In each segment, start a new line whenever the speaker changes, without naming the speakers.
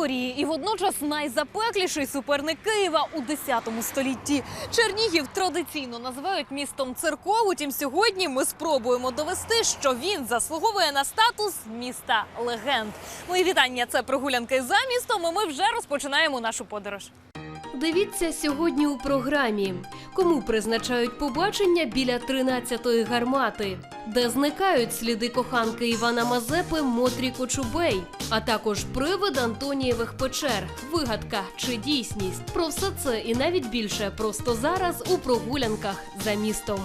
історії і водночас найзапекліший суперник Києва у 10 столітті. Чернігів традиційно називають містом церков. Утім, сьогодні ми спробуємо довести, що він заслуговує на статус міста легенд. Мої вітання. Це прогулянки за містом. І ми вже розпочинаємо нашу подорож.
Дивіться сьогодні у програмі. Кому призначають побачення біля 13-ї гармати, де зникають сліди коханки Івана Мазепи Мотрі Кочубей, а також привид Антонієвих печер, вигадка чи дійсність. Про все це і навіть більше просто зараз у прогулянках за містом.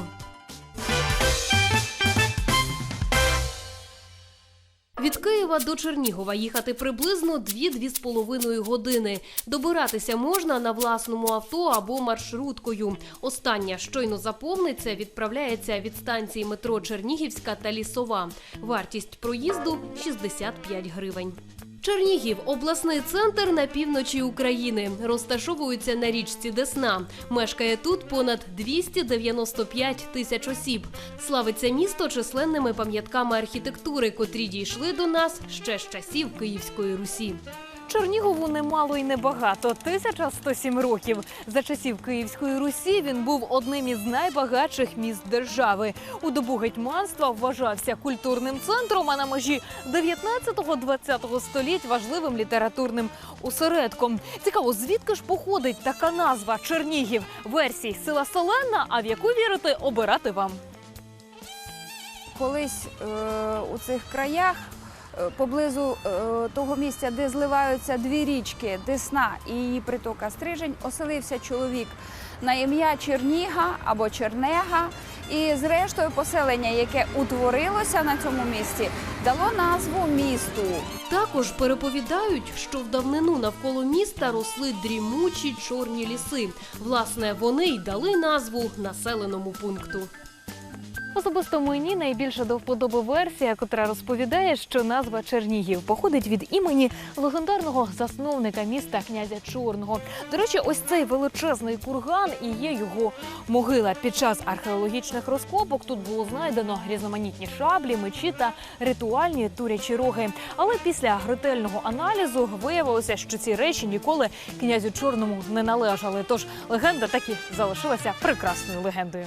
Від Києва до Чернігова їхати приблизно 2-2,5 години. Добиратися можна на власному авто або маршруткою. Остання щойно заповниться, відправляється від станції метро Чернігівська та Лісова. Вартість проїзду 65 гривень. Чернігів обласний центр на півночі України. Розташовується на річці Десна. Мешкає тут понад 295 тисяч осіб. Славиться місто численними пам'ятками архітектури, котрі дійшли до нас ще з часів Київської Русі.
Чернігову немало й небагато 1107 років. За часів Київської Русі він був одним із найбагатших міст держави. У добу гетьманства вважався культурним центром, а на межі 19-20 століть важливим літературним осередком. Цікаво, звідки ж походить така назва Чернігів? Версій сила Селена, а в яку вірити обирати вам.
колись е, у цих краях. Е, Поблизу е, того місця, де зливаються дві річки Десна і її притока Стрижень, оселився чоловік на ім'я Черніга або Чернега. І зрештою поселення, яке утворилося на цьому місці, дало назву місту.
Також переповідають, що в давнину навколо міста росли дрімучі чорні ліси. Власне, вони й дали назву населеному пункту.
Особисто мені найбільше до вподоби версія, котра розповідає, що назва Чернігів походить від імені легендарного засновника міста князя Чорного. До речі, ось цей величезний курган і є його могила. Під час археологічних розкопок тут було знайдено різноманітні шаблі, мечі та ритуальні турячі роги. Але після ретельного аналізу виявилося, що ці речі ніколи князю Чорному не належали. Тож легенда так і залишилася прекрасною легендою.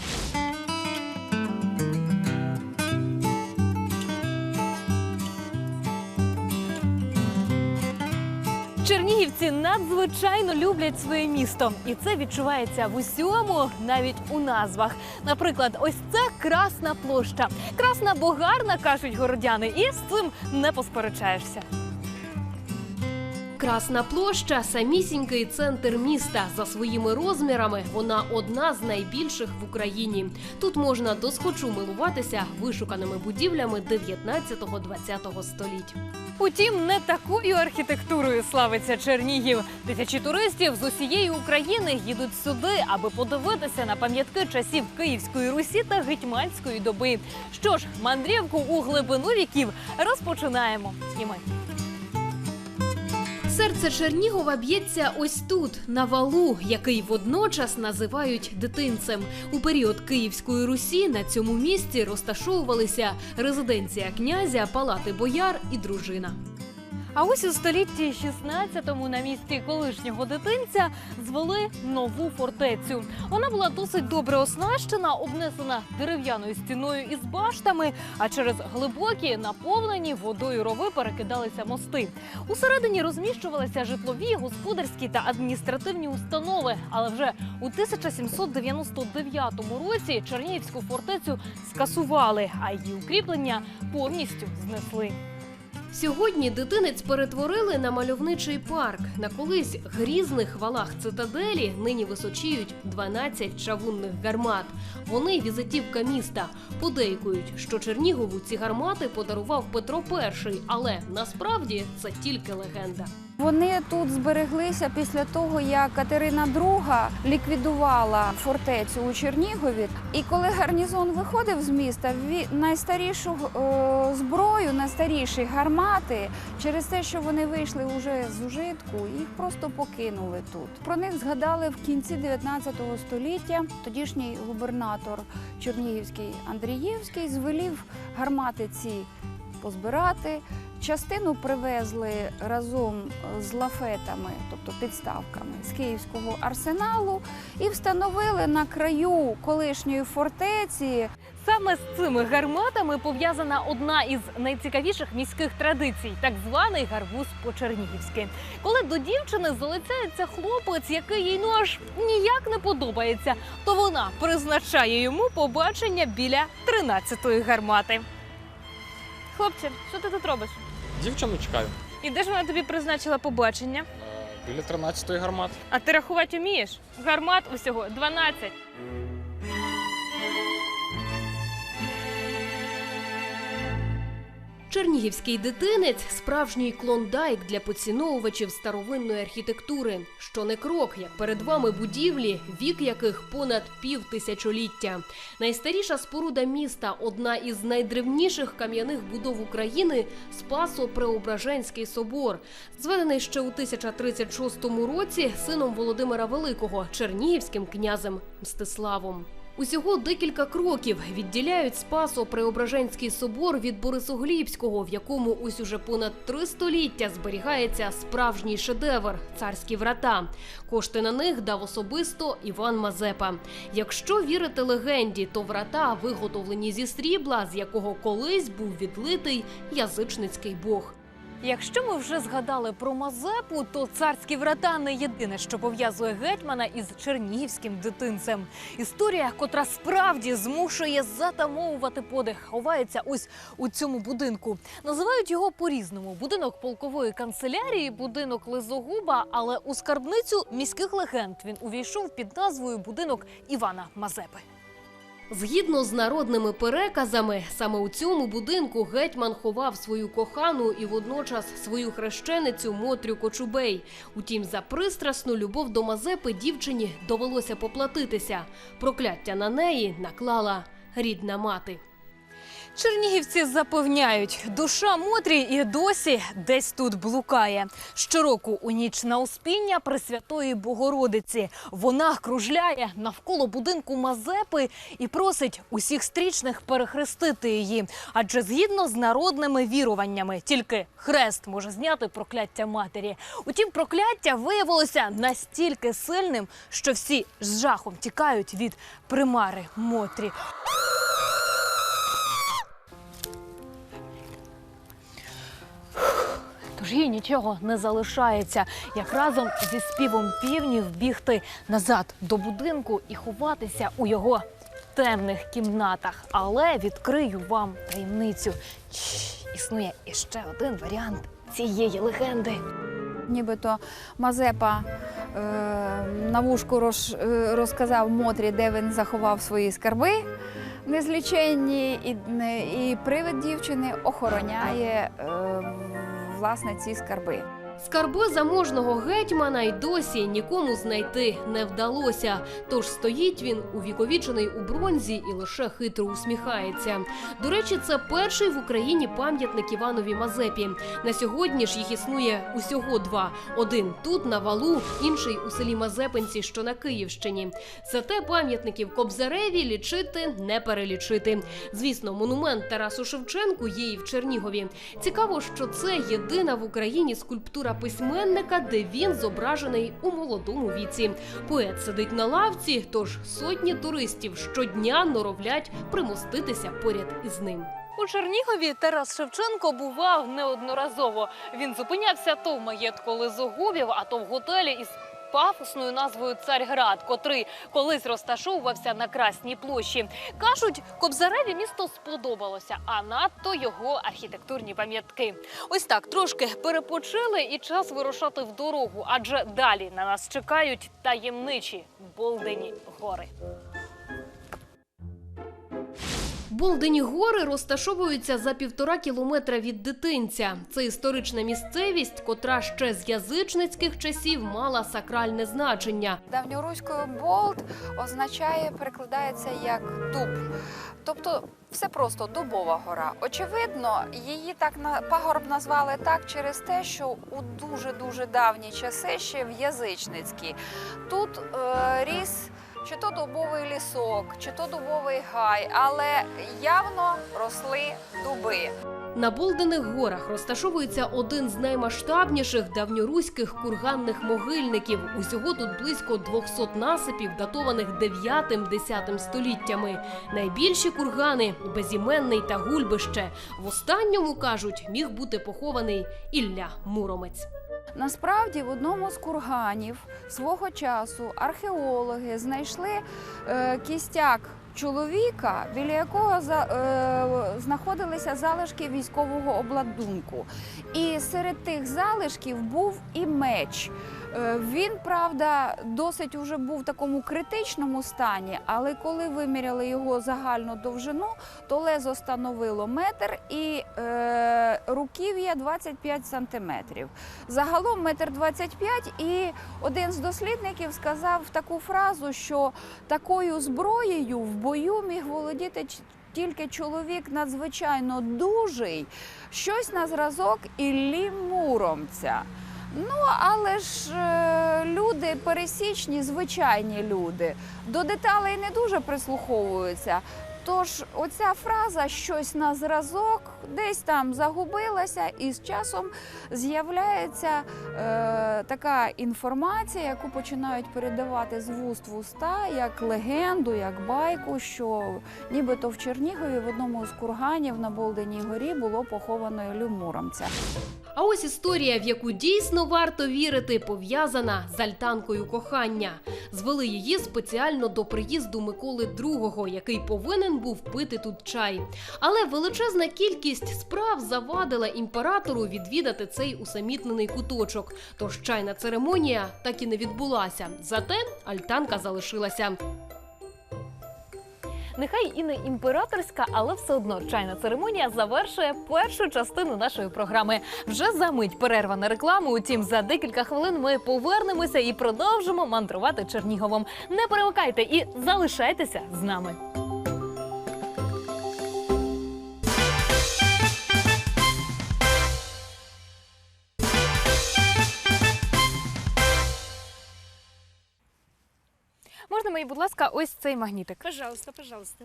Чернігівці надзвичайно люблять своє місто, і це відчувається в усьому, навіть у назвах. Наприклад, ось це Красна площа. Красна бо гарна, кажуть городяни, і з цим не посперечаєшся.
Красна площа самісінький центр міста. За своїми розмірами вона одна з найбільших в Україні. Тут можна досхочу милуватися вишуканими будівлями 19-20 століть.
Утім, не такою архітектурою славиться Чернігів. Тисячі туристів з усієї України їдуть сюди, аби подивитися на пам'ятки часів Київської Русі та гетьманської доби. Що ж, мандрівку у глибину віків розпочинаємо. І ми.
Серце Чернігова б'ється ось тут, на валу, який водночас називають дитинцем. У період Київської Русі на цьому місці розташовувалися резиденція князя, палати бояр і дружина.
А ось у столітті 16-му на місці колишнього дитинця звели нову фортецю. Вона була досить добре оснащена, обнесена дерев'яною стіною із баштами, а через глибокі наповнені водою рови перекидалися мости. Усередині розміщувалися житлові, господарські та адміністративні установи. Але вже у 1799 році Чернігівську фортецю скасували, а її укріплення повністю знесли.
Сьогодні дитинець перетворили на мальовничий парк. На колись грізних валах цитаделі нині височіють 12 чавунних гармат. Вони візитівка міста. Подейкують, що Чернігову ці гармати подарував Петро І, але насправді це тільки легенда.
Вони тут збереглися після того, як Катерина II ліквідувала фортецю у Чернігові. І коли гарнізон виходив з міста, найстарішу е, зброю, найстаріші гармати, через те, що вони вийшли вже з ужитку, їх просто покинули тут. Про них згадали в кінці 19 століття. Тодішній губернатор Чернігівський Андрієвський звелів гармати ці позбирати, Частину привезли разом з лафетами, тобто підставками з київського арсеналу, і встановили на краю колишньої фортеці.
Саме з цими гарматами пов'язана одна із найцікавіших міських традицій, так званий гарбуз по-чернігівськи. Коли до дівчини залицяється хлопець, який їй ну аж ніяк не подобається, то вона призначає йому побачення біля 13-ї гармати. Хлопче, що ти тут робиш?
Дівчину чекаю.
І де ж вона тобі призначила побачення?
Е, Біля 13-ї гармат.
А ти рахувати вмієш? Гармат усього 12.
Чернігівський дитинець справжній клондайк для поціновувачів старовинної архітектури. Що не крок, як перед вами будівлі, вік яких понад пів тисячоліття. Найстаріша споруда міста, одна із найдревніших кам'яних будов України Спасо-Преображенський собор, зведений ще у 1036 році сином Володимира Великого, чернігівським князем Мстиславом. Усього декілька кроків відділяють Спасо-Преображенський собор від Борисоглібського, в якому ось уже понад три століття зберігається справжній шедевр царські врата. Кошти на них дав особисто Іван Мазепа. Якщо вірити легенді, то врата виготовлені зі срібла, з якого колись був відлитий язичницький бог.
Якщо ми вже згадали про Мазепу, то царські врата не єдине, що пов'язує гетьмана із чернігівським дитинцем. Історія, котра справді змушує затамовувати подих, ховається ось у цьому будинку. Називають його по-різному: будинок полкової канцелярії, будинок Лизогуба. Але у скарбницю міських легенд він увійшов під назвою будинок Івана Мазепи.
Згідно з народними переказами, саме у цьому будинку гетьман ховав свою кохану і водночас свою хрещеницю Мотрю Кочубей. Утім, за пристрасну любов до Мазепи дівчині довелося поплатитися. Прокляття на неї наклала рідна мати.
Чернігівці запевняють, душа Мотрі і досі десь тут блукає. Щороку у ніч на успіння Пресвятої Богородиці вона кружляє навколо будинку Мазепи і просить усіх стрічних перехрестити її. Адже згідно з народними віруваннями, тільки хрест може зняти прокляття матері. Утім, прокляття виявилося настільки сильним, що всі з жахом тікають від примари Мотрі. Їй нічого не залишається, як разом зі співом півнів бігти назад до будинку і ховатися у його темних кімнатах. Але відкрию вам таємницю. Чш, існує іще один варіант цієї легенди.
Нібито Мазепа е, на вушку роз, е, розказав Мотрі, де він заховав свої скарби незліченні, і, і привид дівчини охороняє е, власне ці скарби.
Скарби заможного гетьмана й досі нікому знайти не вдалося. Тож стоїть він увіковічений у бронзі і лише хитро усміхається. До речі, це перший в Україні пам'ятник Іванові Мазепі. На сьогодні ж їх існує усього два: один тут на валу, інший у селі Мазепинці, що на Київщині. Зате пам'ятників Кобзареві лічити не перелічити. Звісно, монумент Тарасу Шевченку є і в Чернігові. Цікаво, що це єдина в Україні скульптура письменника, де він зображений у молодому віці. Поет сидить на лавці, тож сотні туристів щодня норовлять примоститися поряд із ним.
У Чернігові Тарас Шевченко бував неодноразово. Він зупинявся то в маєтку Лизогубів, а то в готелі із пафосною назвою Царьград, котрий колись розташовувався на Красній площі. Кажуть, Кобзареві місто сподобалося, а надто його архітектурні пам'ятки. Ось так трошки перепочили і час вирушати в дорогу, адже далі на нас чекають таємничі Болдені гори.
Болдені гори розташовуються за півтора кілометра від дитинця. Це історична місцевість, котра ще з язичницьких часів мала сакральне значення.
Давньоруською болт означає, перекладається як дуб. Тобто все просто дубова гора. Очевидно, її так на пагорб назвали так через те, що у дуже дуже давні часи, ще в язичницькі, тут е, ріс. Чи то дубовий лісок, чи то дубовий гай, але явно росли дуби.
На Болдених горах розташовується один з наймасштабніших давньоруських курганних могильників. Усього тут близько 200 насипів, датованих 9-10 століттями. Найбільші кургани безіменний та гульбище. В останньому кажуть, міг бути похований Ілля Муромець.
Насправді, в одному з курганів свого часу археологи знайшли е, кістяк чоловіка, біля якого за, е, знаходилися залишки військового обладунку. І серед тих залишків був і меч. Е, Він, правда, досить уже був в такому критичному стані, але коли виміряли його загальну довжину, то лезо становило метр і е, руків'я 25 сантиметрів. Загалом метр 25 і один з дослідників сказав таку фразу, що такою зброєю в бою міг володіти тільки чоловік надзвичайно дужий, щось на зразок Іллі Муромця. Ну, але ж е, люди пересічні, звичайні люди, до деталей не дуже прислуховуються. Тож оця фраза щось на зразок десь там загубилася, і з часом з'являється е, така інформація, яку починають передавати з вуст в уста, як легенду, як байку, що нібито в Чернігові в одному з курганів на Болденій горі було поховано Іллю Муромця.
А ось історія, в яку дійсно варто вірити, пов'язана з альтанкою кохання. Звели її спеціально до приїзду Миколи II, який повинен був пити тут чай. Але величезна кількість справ завадила імператору відвідати цей усамітнений куточок. Тож чайна церемонія так і не відбулася. Зате альтанка залишилася.
Нехай і не імператорська, але все одно чайна церемонія завершує першу частину нашої програми. Вже за мить перерва на рекламу. Утім, за декілька хвилин ми повернемося і продовжимо мандрувати Черніговом. Не перемикайте і залишайтеся з нами. Можна мені, будь ласка, ось цей магнітик.
Пожалуйста, пожалуйста.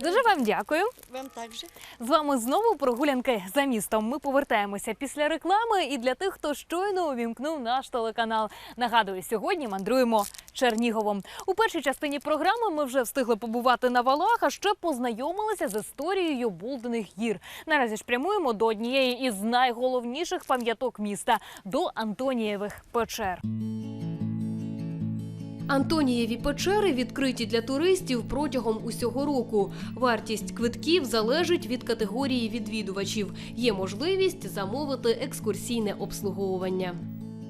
Дуже вам дякую.
Вам также.
З вами знову прогулянки за містом. Ми повертаємося після реклами. І для тих, хто щойно увімкнув наш телеканал. Нагадую, сьогодні мандруємо Черніговом. У першій частині програми ми вже встигли побувати на валах, а ще познайомилися з історією Булдених гір. Наразі ж прямуємо до однієї із найголовніших пам'яток міста до Антонієвих печер.
Антонієві печери відкриті для туристів протягом усього року. Вартість квитків залежить від категорії відвідувачів. Є можливість замовити екскурсійне обслуговування.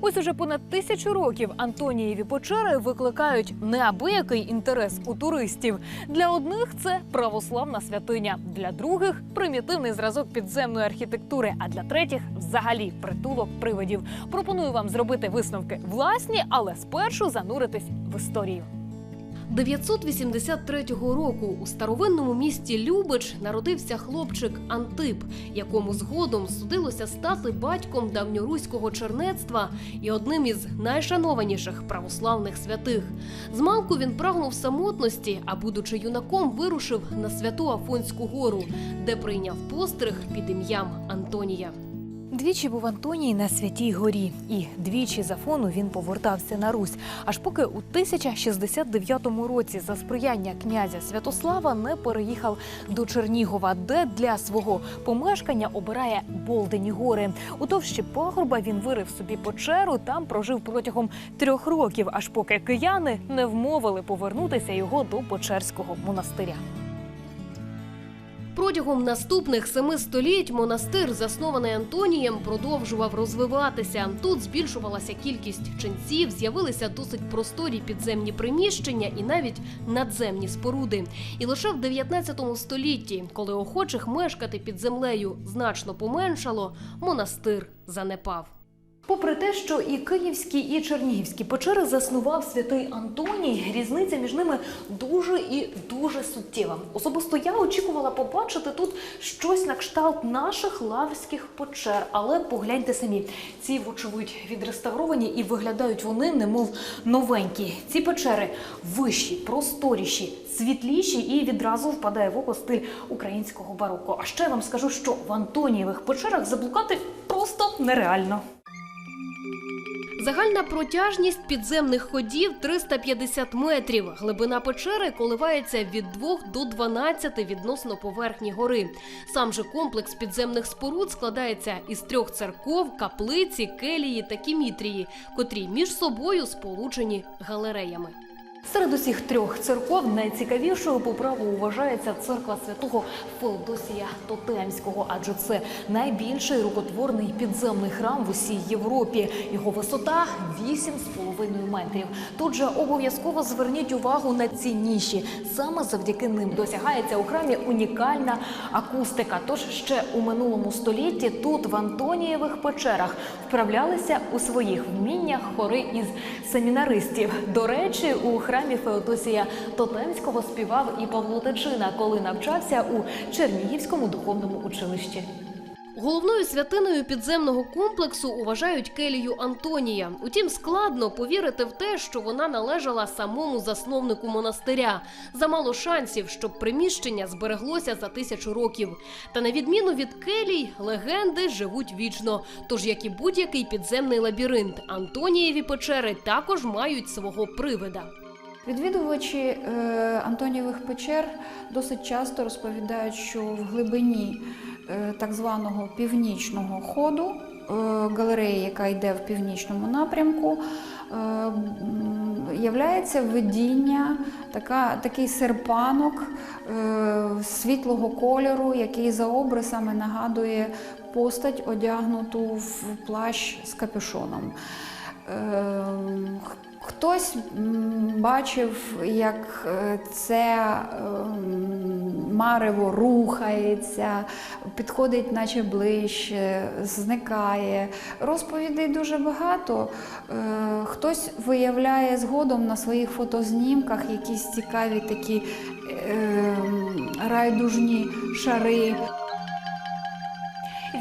Ось уже понад тисячу років Антонієві печери викликають неабиякий інтерес у туристів. Для одних це православна святиня, для других примітивний зразок підземної архітектури, а для третіх взагалі притулок привидів. Пропоную вам зробити висновки власні, але спершу зануритись в історію.
983 року у старовинному місті Любич народився хлопчик Антип, якому згодом судилося стати батьком давньоруського чернецтва і одним із найшанованіших православних святих. Змалку він прагнув самотності, а будучи юнаком, вирушив на святу Афонську гору, де прийняв постриг під ім'ям Антонія.
Двічі був Антоній на святій горі, і двічі з Афону він повертався на Русь. Аж поки у 1069 році за сприяння князя Святослава не переїхав до Чернігова, де для свого помешкання обирає Болдені гори. У товщі пагорба він вирив собі печеру. Там прожив протягом трьох років, аж поки кияни не вмовили повернутися його до Печерського монастиря.
Протягом наступних семи століть монастир, заснований Антонієм, продовжував розвиватися. Тут збільшувалася кількість ченців, з'явилися досить просторі підземні приміщення і навіть надземні споруди. І лише в 19 столітті, коли охочих мешкати під землею значно поменшало, монастир занепав.
Попри те, що і київські, і чернігівські печери заснував святий Антоній, різниця між ними дуже і дуже суттєва. Особисто я очікувала побачити тут щось на кшталт наших лаврських печер, але погляньте самі, ці вочевидь відреставровані і виглядають вони немов новенькі. Ці печери вищі, просторіші, світліші і відразу впадає в око стиль українського бароко. А ще я вам скажу, що в Антонієвих печерах заблукати просто нереально.
Загальна протяжність підземних ходів 350 метрів. Глибина печери коливається від 2 до 12 відносно поверхні гори. Сам же комплекс підземних споруд складається із трьох церков, каплиці, келії та кімітрії, котрі між собою сполучені галереями.
Серед усіх трьох церков найцікавішою по праву вважається церква святого Феодосія Тотемського, адже це найбільший рукотворний підземний храм в усій Європі. Його висота 8,5 метрів. Тут же обов'язково зверніть увагу на ці ніші. Саме завдяки ним досягається у храмі унікальна акустика. Тож ще у минулому столітті тут, в Антонієвих печерах, вправлялися у своїх вміннях хори із семінаристів. До речі, у храмі Феодосія Тотемського співав і Павло Тичина, коли навчався у Чернігівському духовному училищі.
Головною святиною підземного комплексу вважають келію Антонія. Утім, складно повірити в те, що вона належала самому засновнику монастиря. Замало шансів, щоб приміщення збереглося за тисячу років. Та на відміну від келій, легенди живуть вічно. Тож, як і будь-який підземний лабіринт, Антонієві печери також мають свого привида.
Відвідувачі е, Антонієвих печер досить часто розповідають, що в глибині е, так званого північного ходу е, галереї, яка йде в північному напрямку, являється видіння, така, такий серпанок світлого кольору, який за обрисами нагадує постать, одягнуту в плащ з капюшоном. Хтось бачив, як е, це ем, марево рухається, підходить, наче ближче, зникає. Розповідей дуже багато. Е, Хтось виявляє згодом на своїх фотознімках якісь цікаві такі ем, райдужні шари.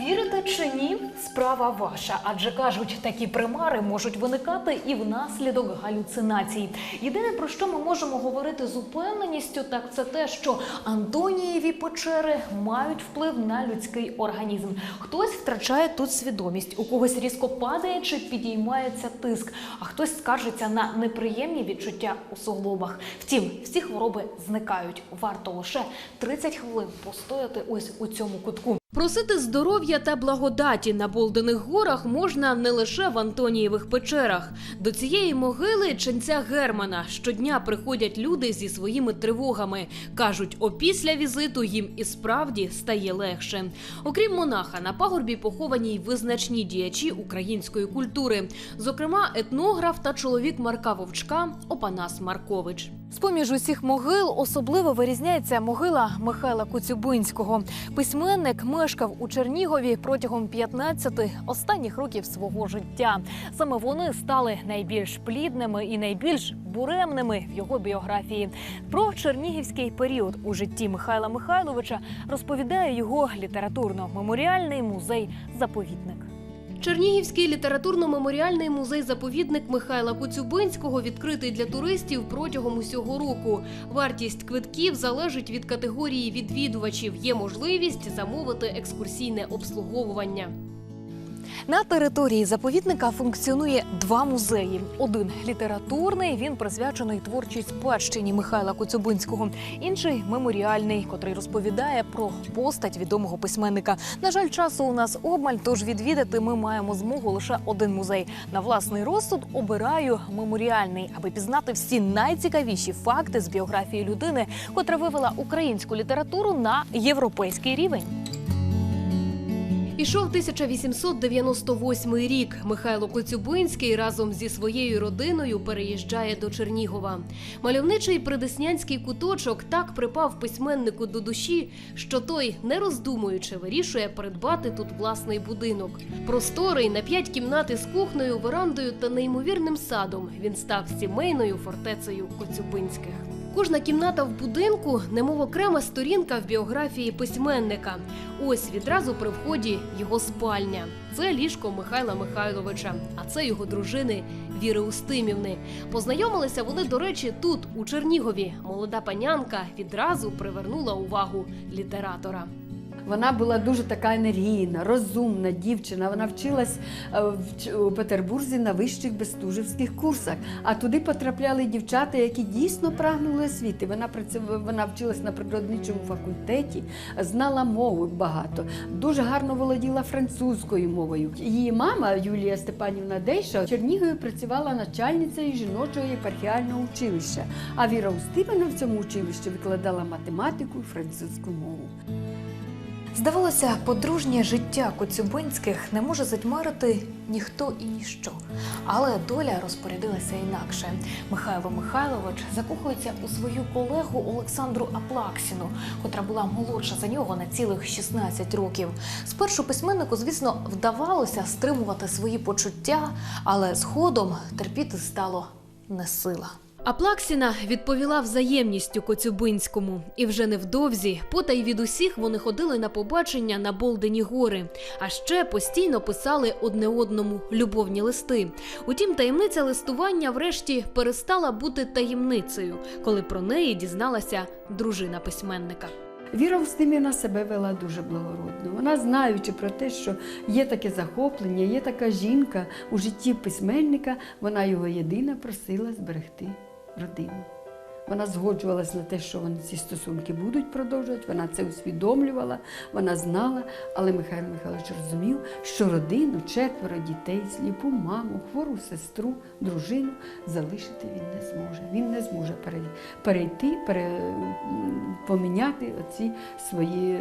Вірите чи ні, справа ваша, адже кажуть, такі примари можуть виникати і внаслідок галюцинацій. Єдине про що ми можемо говорити з упевненістю, так це те, що Антонієві печери мають вплив на людський організм. Хтось втрачає тут свідомість, у когось різко падає чи підіймається тиск, а хтось скаржиться на неприємні відчуття у суглобах. Втім, всі хвороби зникають. Варто лише 30 хвилин постояти ось у цьому кутку.
Просити здоров'я та благодаті на Болдених горах можна не лише в Антонієвих печерах. До цієї могили ченця Германа щодня приходять люди зі своїми тривогами. кажуть, опісля візиту їм і справді стає легше. Окрім монаха, на пагорбі поховані й визначні діячі української культури, зокрема етнограф та чоловік Марка Вовчка Опанас Маркович.
З-поміж усіх могил особливо вирізняється могила Михайла Коцюбинського. Письменник мешкав у Чернігові протягом 15 останніх років свого життя. Саме вони стали найбільш плідними і найбільш буремними в його біографії. Про чернігівський період у житті Михайла Михайловича розповідає його літературно-меморіальний музей Заповідник.
Чернігівський літературно-меморіальний музей-заповідник Михайла Коцюбинського відкритий для туристів протягом усього року. Вартість квитків залежить від категорії відвідувачів. Є можливість замовити екскурсійне обслуговування.
На території заповідника функціонує два музеї. Один літературний, він присвячений творчій спадщині Михайла Коцюбинського. Інший меморіальний, котрий розповідає про постать відомого письменника. На жаль, часу у нас обмаль, тож відвідати ми маємо змогу лише один музей. На власний розсуд обираю меморіальний, аби пізнати всі найцікавіші факти з біографії людини, котра вивела українську літературу на європейський рівень.
Ішов 1898 рік. Михайло Коцюбинський разом зі своєю родиною переїжджає до Чернігова. Мальовничий придеснянський куточок так припав письменнику до душі, що той, не роздумуючи, вирішує придбати тут власний будинок. Просторий на п'ять кімнат із кухнею, верандою та неймовірним садом. Він став сімейною фортецею Коцюбинських. Кожна кімната в будинку, немов окрема сторінка в біографії письменника. Ось відразу при вході його спальня. Це ліжко Михайла Михайловича, а це його дружини Віри Устимівни. Познайомилися вони, до речі, тут, у Чернігові. Молода панянка відразу привернула увагу літератора.
Вона була дуже така енергійна, розумна дівчина. Вона вчилась е, в Петербурзі на вищих бестужівських курсах. А туди потрапляли дівчата, які дійсно прагнули освіти. Вона вона вчилась на природничому факультеті, знала мови багато, дуже гарно володіла французькою мовою. Її мама Юлія Степанівна Дейша в Чернігові працювала начальницею жіночого єпархіального училища. А Віра Устимівна в цьому училищі викладала математику і французьку мову.
Здавалося, подружнє життя Коцюбинських не може затьмарити ніхто і ніщо. Але доля розпорядилася інакше. Михайло Михайлович закохується у свою колегу Олександру Аплаксіну, котра була молодша за нього на цілих 16 років. Спершу письменнику, звісно, вдавалося стримувати свої почуття, але згодом терпіти стало не сила.
А Плаксіна відповіла взаємністю Коцюбинському, і вже невдовзі, потай від усіх, вони ходили на побачення на Болдені гори, а ще постійно писали одне одному любовні листи. Утім, таємниця листування врешті перестала бути таємницею, коли про неї дізналася дружина письменника.
Віра Устимівна себе вела дуже благородно. Вона, знаючи про те, що є таке захоплення, є така жінка у житті письменника, вона його єдина просила зберегти родину. Вона згоджувалась на те, що вони ці стосунки будуть продовжувати, вона це усвідомлювала, вона знала, але Михайло Михайлович розумів, що родину, четверо дітей, сліпу маму, хвору сестру, дружину залишити він не зможе. Він не зможе перейти, пере, поміняти оці свої,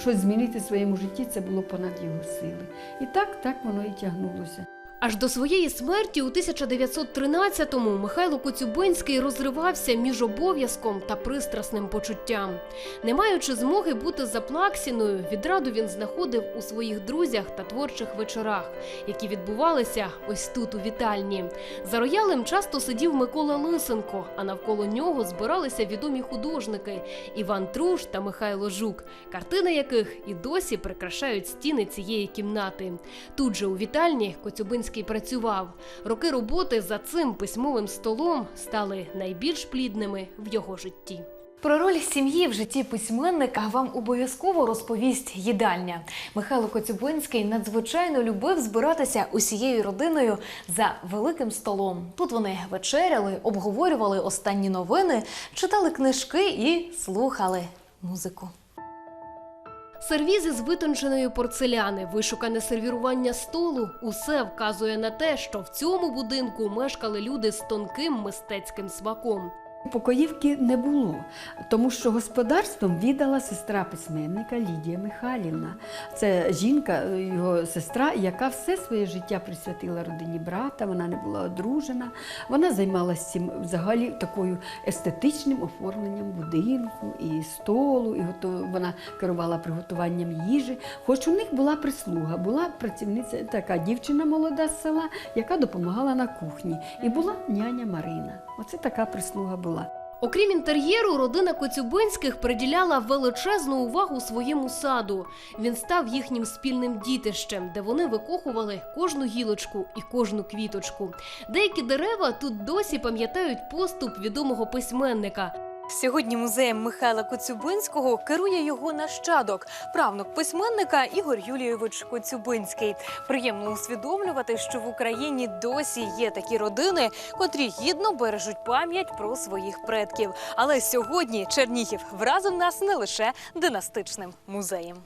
щось змінити в своєму житті, це було понад його сили. І так, так воно і тягнулося.
Аж до своєї смерті у 1913-му Михайло Коцюбинський розривався між обов'язком та пристрасним почуттям. Не маючи змоги бути за Плаксіною, відраду він знаходив у своїх друзях та творчих вечорах, які відбувалися ось тут у вітальні. За роялем часто сидів Микола Лисенко, а навколо нього збиралися відомі художники Іван Труш та Михайло Жук, картини яких і досі прикрашають стіни цієї кімнати. Тут же у вітальні Коцюбинський працював. Роки роботи за цим письмовим столом стали найбільш плідними в його житті.
Про роль сім'ї в житті письменника вам обов'язково розповість їдальня. Михайло Коцюбинський надзвичайно любив збиратися усією родиною за великим столом. Тут вони вечеряли, обговорювали останні новини, читали книжки і слухали музику.
Сервізи з витонченої порцеляни, вишукане сервірування столу усе вказує на те, що в цьому будинку мешкали люди з тонким мистецьким смаком.
Покоївки не було, тому що господарством віддала сестра письменника Лідія Михайлівна. Це жінка, е, його сестра, яка все своє життя присвятила родині брата. Вона не була одружена. Вона займалася цим взагалі такою естетичним оформленням будинку і столу, і вона керувала приготуванням їжі. Хоч у них була прислуга, була працівниця, така дівчина молода з села, яка допомагала на кухні. І була няня Марина. Оце така прислуга була.
Окрім інтер'єру, родина Коцюбинських приділяла величезну увагу своєму саду. Він став їхнім спільним дітищем, де вони викохували кожну гілочку і кожну квіточку. Деякі дерева тут досі пам'ятають поступ відомого письменника.
Сьогодні музеєм Михайла Коцюбинського керує його нащадок, правнук письменника Ігор Юлійович Коцюбинський. Приємно усвідомлювати, що в Україні досі є такі родини, котрі гідно бережуть пам'ять про своїх предків. Але сьогодні Чернігів вразив нас не лише династичним музеєм.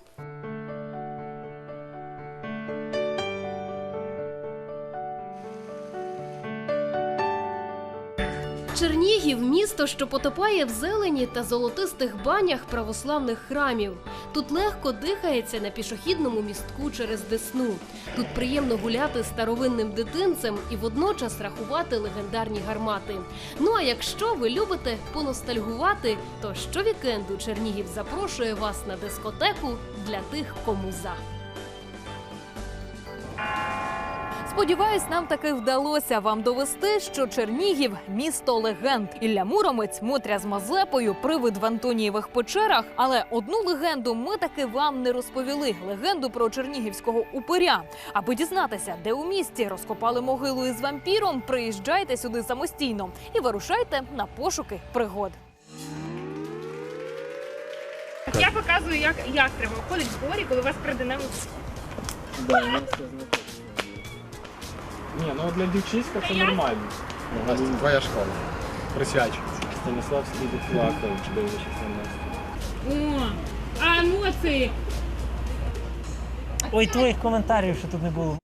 Чернігів місто, що потопає в зелені та золотистих банях православних храмів. Тут легко дихається на пішохідному містку через Десну. Тут приємно гуляти старовинним дитинцем і водночас рахувати легендарні гармати. Ну а якщо ви любите поностальгувати, то щовікенду Чернігів запрошує вас на дискотеку для тих, кому за.
Сподіваюсь, нам таки вдалося вам довести, що Чернігів місто легенд. Ілля Муромець, Мотря з Мазепою, привид в Антонієвих печерах. Але одну легенду ми таки вам не розповіли: легенду про чернігівського упиря. Аби дізнатися, де у місті розкопали могилу із вампіром, приїжджайте сюди самостійно і вирушайте на пошуки пригод.
Я показую, як, як треба виходить в горі, коли вас придане
Ні, ну для дівчиська це нормально.
У нас тут твоя школа. Присвячується.
Станіславський Духлакович, дивишся на нас.
О, а емоції.
Ой, твоїх коментарів, що тут не було.